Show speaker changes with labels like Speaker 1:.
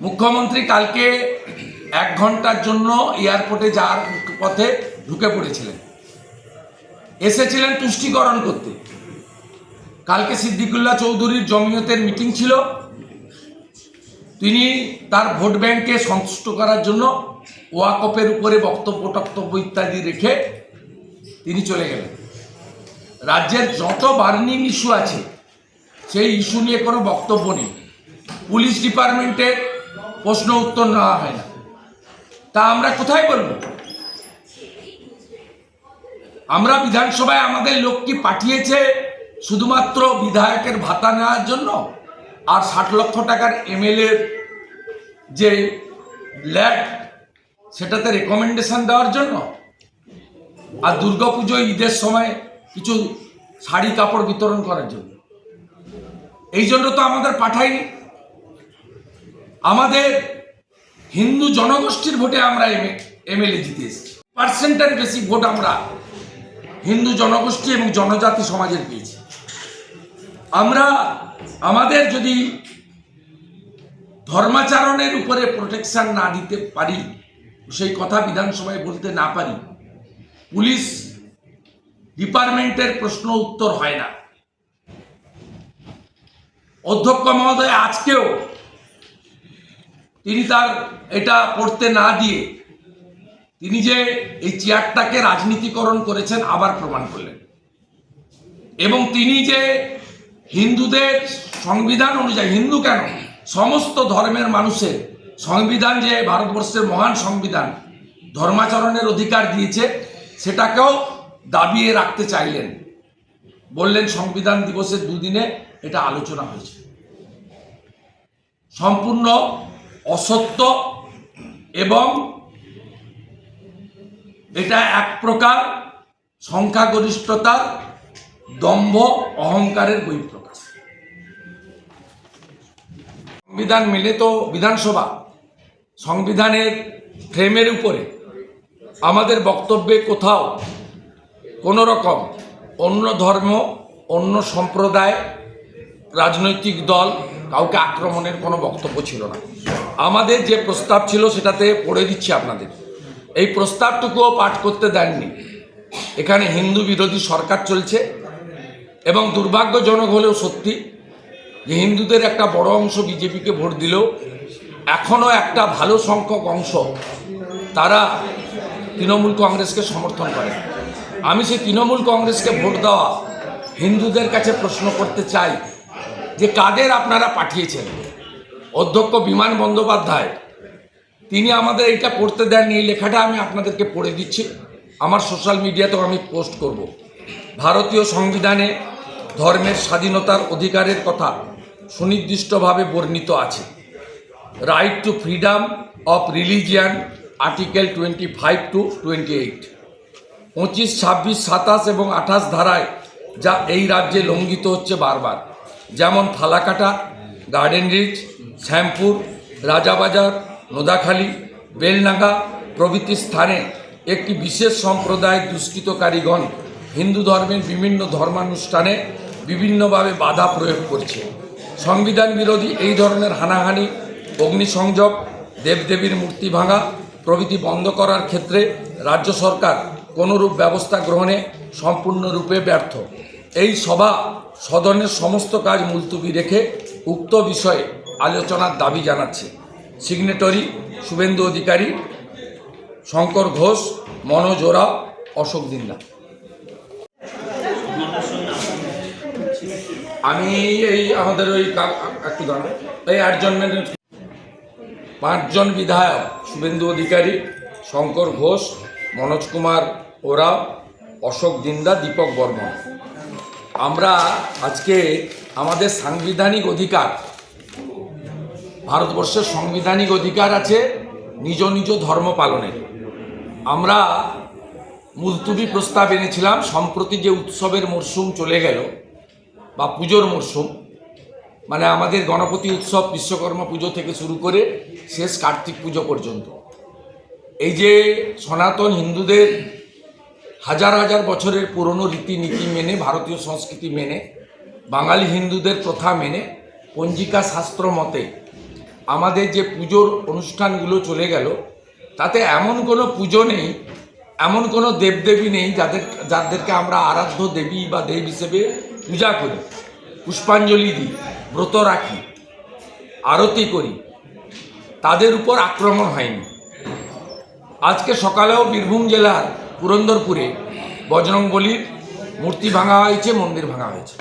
Speaker 1: মুখ্যমন্ত্রী কালকে এক ঘণ্টার জন্য এয়ারপোর্টে যাওয়ার পথে ঢুকে পড়েছিলেন। এসেছিলেন তুষ্টিকরণ করতে। কালকে সিদ্দিকুল্লাহ চৌধুরীর জমিয়তের মিটিং ছিল। তিনি তার ভোট ব্যাংকে সন্তুষ্ট করার জন্য ওয়াকপের উপরে বক্তব্য, টক্তব্য ইত্যাদি রেখে তিনি চলে গেলেন। রাজ্যের যত বার্নিং ইস্যু আছে, সেই ইস্যু নিয়ে কোনো বক্তব্য নেই। পুলিশ ডিপার্টমেন্টের প্রশ্ন উত্তর নেওয়া হয় না। তা আমরা কোথায় বলব আমরা বিধানসভায় আমাদের লোক কি পাঠিয়েছে শুধুমাত্র বিধায়কের ভাতা নেওয়ার জন্য? আর ষাট লক্ষ টাকার এমএলএর যে ল্যাড সেটাতে রেকমেন্ডেশন দেওয়ার জন্য? আর দুর্গা দুর্গাপুজো ঈদের সময় কিছু শাড়ি কাপড় বিতরণ করার জন্য। এই জন্য তো আমাদের পাঠায়নি। আমাদের হিন্দু জনগোষ্ঠীর ভোটে আমরা এমএলএ জিতে এসেছি। পার্সেন্টের বেশি ভোট আমরা হিন্দু জনগোষ্ঠী এবং জনজাতি সমাজের পেয়েছি। আমরা আমাদের যদি ধর্মাচরণের উপরে প্রোটেকশন না দিতে পারি, সেই কথা বিধানসভায় বলতে না পারি, পুলিশ ডিপার্টমেন্টের প্রশ্ন উত্তর হয় না। অধ্যক্ষ মহোদয়, আজকেও তিনি তার এটা পড়তে না দিয়ে তিনি যে এই চেয়ারটাকে রাজনীতিকরণ করেছেন, আবার প্রমাণ করলেন। এবং তিনি যে হিন্দুদের সংবিধান অনুযায়ী, হিন্দু কেন? সমস্ত ধর্মের মানুষের সংবিধান যে ভারতবর্ষের মহান সংবিধান, ধর্মাচরণের অধিকার দিয়েছে, সেটাকেও দাবিয়ে রাখতে চাইলেন। বললেন, সংবিধান দিবসের দুদিনে এটা আলোচনা হয়েছে। সম্পূর্ণ অসত্য এবং এটা এক প্রকার সংখ্যাগরিষ্ঠতার দম্ভ অহংকারের বহিঃপ্রকাশ। সংবিধান মেলে তো বিধানসভা, সংবিধানের ফ্রেমের উপরে আমাদের বক্তব্যে কোথাও কোনো রকম অন্য ধর্ম, অন্য সম্প্রদায়, রাজনৈতিক দল কাউকে আক্রমণের কোনো বক্তব্য ছিল না। আমাদের যে প্রস্তাব ছিল সেটাতে পড়ে দিচ্ছি আপনাদের। এই প্রস্তাবটুকুও পাঠ করতে দেননি। এখানে হিন্দু বিরোধী সরকার চলছে এবং দুর্ভাগ্যজনক হলেও সত্যি যে হিন্দুদের একটা বড় অংশ বিজেপিকে ভোট দিলেও এখনও একটা ভালো সংখ্যক অংশ তারা তৃণমূল কংগ্রেসকে সমর্থন করে। আমি সেই তৃণমূল কংগ্রেসকে ভোট দেওয়া হিন্দুদের কাছে প্রশ্ন করতে চাই যে কাদের আপনারা পাঠিয়েছেন? অধ্যক্ষ বিমান বন্দ্যোপাধ্যায়, তিনি আমাদের এইটা পড়তে দেননি, এই লেখাটা আমি আপনাদেরকে পড়ে দিচ্ছি। আমার সোশ্যাল মিডিয়াতেও আমি পোস্ট করব। ভারতীয় সংবিধানে ধর্মের স্বাধীনতার অধিকারের কথা সুনির্দিষ্টভাবে বর্ণিত আছে। Right to freedom of religion article twenty five to twenty eight পঁচিশ, ছাব্বিশ, সাতাশ এবং আঠাশ ধারায় যা এই রাজ্যে লঙ্ঘিত হচ্ছে বারবার। যেমন ফালাকাটা গার্ডেন রিচ শ্যামপুর রাজাবাজার নোদাখালী বেলনাগা প্রভৃতি স্থানে একটি বিশেষ সম্প্রদায় দুষ্কৃতকারীগণ হিন্দু ধর্মের বিভিন্ন ধর্মানুষ্ঠানে বিভিন্নভাবে বাধা প্রয়োগ করছে। সংবিধান বিরোধী এই ধরনের হানাহানি, অগ্নিসংযোগ, দেবদেবীর মূর্তি ভাঙা প্রভৃতি বন্ধ করার ক্ষেত্রে রাজ্য সরকার কোনোরূপ ব্যবস্থা গ্রহণে সম্পূর্ণরূপে ব্যর্থ। এই সভা সদনের সমস্ত কাজ মুলতুবি রেখে উক্ত বিষয়ে আলোচনার দাবি জানাচ্ছে। সিগনেটরি শুভেন্দু অধিকারী, শঙ্কর ঘোষ, মনোজ ওরাও অশোক দিন্দা আমি এই আমাদের ওই একটু দাঁড়ান। এই আটজন পাঁচজন বিধায়ক, শুভেন্দু অধিকারী, শঙ্কর ঘোষ, মনোজ কুমার ওরাও অশোক দিন্দা দীপক বর্মন। আমরা আজকে আমাদের সাংবিধানিক অধিকার, ভারতবর্ষের সাংবিধানিক অধিকার আছে নিজ নিজ ধর্ম পালনের। আমরা মুলতুবি প্রস্তাব এনেছিলাম, সম্প্রতি যে উৎসবের মরশুম চলে গেল, বা পুজোর মরশুম মানে আমাদের গণপতি উৎসব, বিশ্বকর্মা পুজো থেকে শুরু করে শেষ কার্তিক পুজো পর্যন্ত। এই যে সনাতন হিন্দুদের হাজার হাজার বছরের পুরনো রীতিনীতি মেনে, ভারতীয় সংস্কৃতি মেনে, বাঙালি হিন্দুদের প্রথা মেনে, পঞ্জিকা শাস্ত্র মতে আমাদের যে পুজোর অনুষ্ঠানগুলো চলে গেল, তাতে এমন কোনো পুজো নেই, এমন কোনো দেবদেবী নেই যাদের, যাদেরকে আমরা আরাধ্য দেবী বা দেব হিসেবে পূজা করি, পুষ্পাঞ্জলি দিই, ব্রত রাখি, আরতি করি, তাদের উপর আক্রমণ হয়নি। আজকে সকালেও বীরভূম জেলার পুরন্দরপুরে বজরংবলির মূর্তি ভাঙা হয়েছে মন্দির ভাঙা হয়েছে।